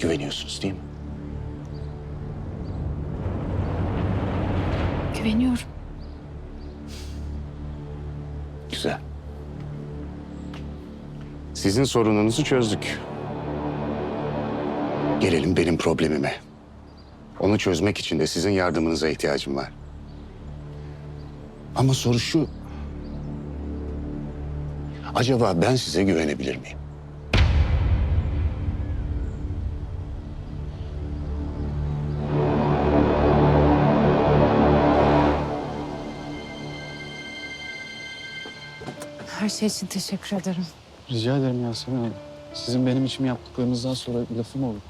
Güveniyorsunuz değil mi? Güveniyorum. Güzel. Sizin sorununuzu çözdük. Gelelim benim problemime. Onu çözmek için de sizin yardımınıza ihtiyacım var. Ama soru şu. Acaba ben size güvenebilir miyim? Her şey için teşekkür ederim. Rica ederim Yasemin Hanım. Sizin benim için yaptıklarınızdan sonra bir lafım olur.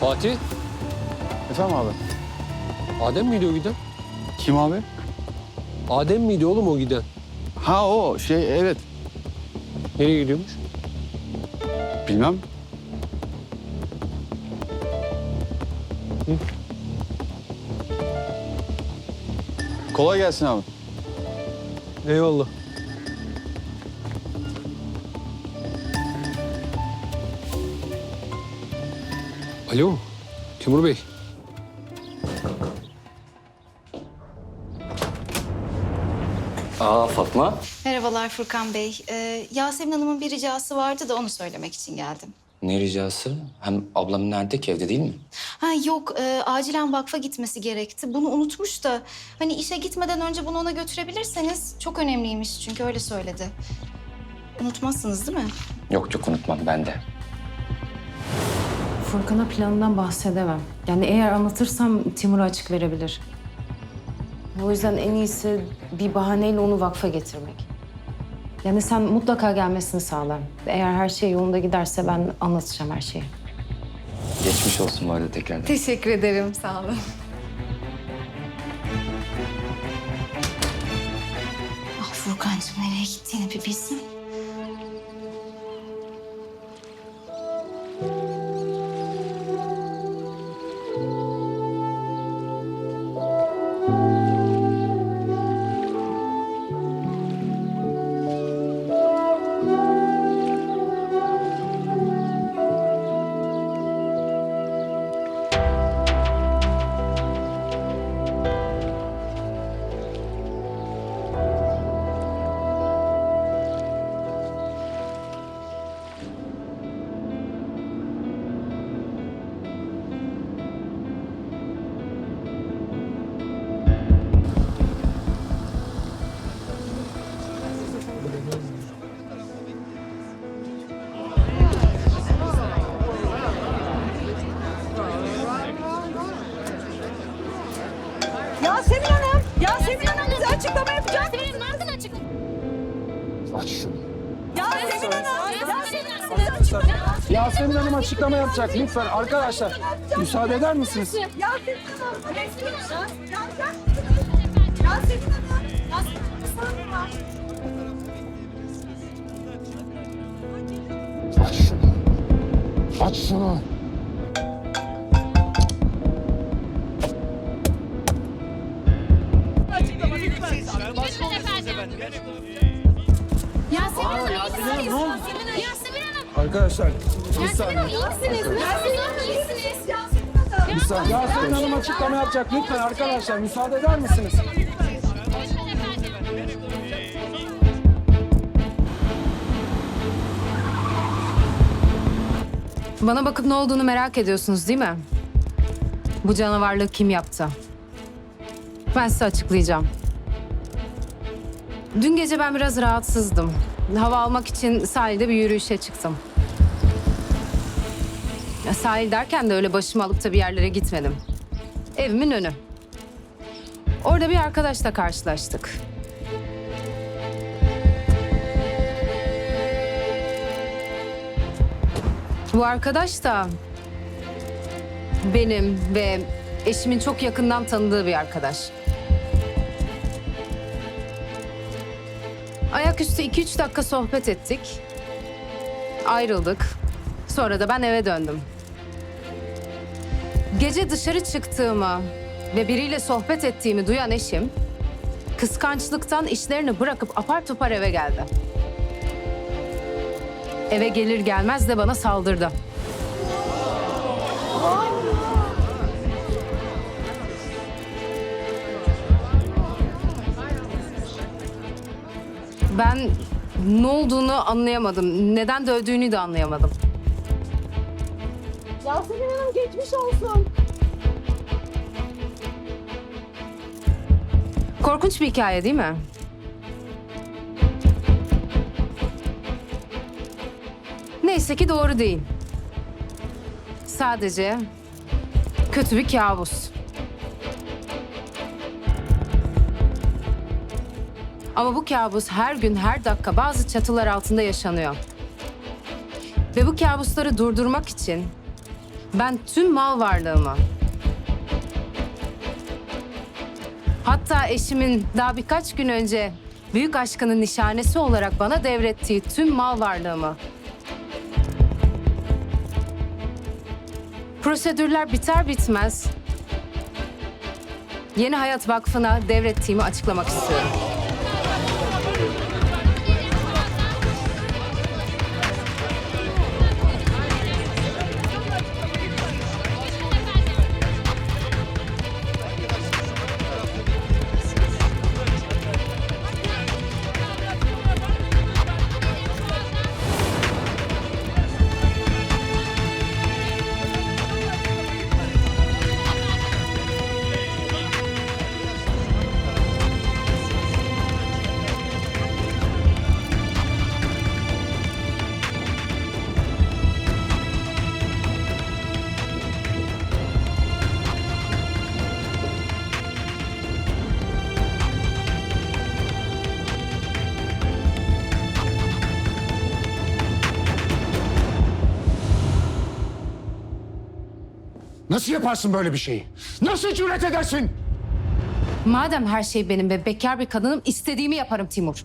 Fatih, Efendim abi? Adem miydi o giden? Kim abi? Adem miydi oğlum o giden? Ha o şey evet. Nereye gidiyormuş? Bilmem. Kolay gelsin abi. Eyvallah. Alo, Timur Bey. Aa Fatma. Merhabalar Furkan Bey. Ee, Yasemin Hanım'ın bir ricası vardı da onu söylemek için geldim. Ne ricası? Hem ablam nerede ki evde değil mi? Ha yok, e, acilen vakfa gitmesi gerekti. Bunu unutmuş da hani işe gitmeden önce bunu ona götürebilirseniz çok önemliymiş çünkü öyle söyledi. Unutmazsınız değil mi? Yok yok unutmam ben de. Furkan'a planından bahsedemem. Yani eğer anlatırsam Timur'a açık verebilir. O yüzden en iyisi bir bahaneyle onu vakfa getirmek. Yani sen mutlaka gelmesini sağla. Eğer her şey yolunda giderse ben anlatacağım her şeyi. Geçmiş olsun bu arada tekrardan. Teşekkür ederim, sağ olun. Ah Furkan'cığım nereye gittiğini bir bilsin. Yasemin Hanım açıklama yapacak lütfen arkadaşlar. Müsaade eder misiniz? Yasemin Hanım! Yasemin Hanım! Yasemin Hanım! Yasemin Hanım! Aç şunu. Arkadaşlar bir saniye. İyi misiniz? Yasemin Hanım Hanım! Bir saniye. Yasemin Hanım açıklama yapacak lütfen arkadaşlar müsaade eder misiniz? Bana bakıp ne olduğunu merak ediyorsunuz değil mi? Bu canavarlığı kim yaptı? Ben size açıklayacağım. Dün gece ben biraz rahatsızdım. Hava almak için sahilde bir yürüyüşe çıktım. Ya sahil derken de öyle başımı alıp da bir yerlere gitmedim. Evimin önü. Orada bir arkadaşla karşılaştık. Bu arkadaş da benim ve eşimin çok yakından tanıdığı bir arkadaş. Ayaküstü iki üç dakika sohbet ettik. Ayrıldık. Sonra da ben eve döndüm. Gece dışarı çıktığımı ve biriyle sohbet ettiğimi duyan eşim... ...kıskançlıktan işlerini bırakıp apar topar eve geldi. Eve gelir gelmez de bana saldırdı. Ben ne olduğunu anlayamadım. Neden dövdüğünü de anlayamadım. Yasemin Hanım geçmiş olsun. Korkunç bir hikaye değil mi? Neyse ki doğru değil. Sadece kötü bir kabus. Ama bu kabus her gün her dakika bazı çatılar altında yaşanıyor. Ve bu kabusları durdurmak için ben tüm mal varlığımı, Hatta eşimin daha birkaç gün önce büyük aşkının nişanesi olarak bana devrettiği tüm mal varlığımı. Prosedürler biter bitmez Yeni Hayat Vakfı'na devrettiğimi açıklamak istiyorum. Nasıl yaparsın böyle bir şeyi? Nasıl cüret edersin? Madem her şey benim ve bekar bir kadınım istediğimi yaparım Timur.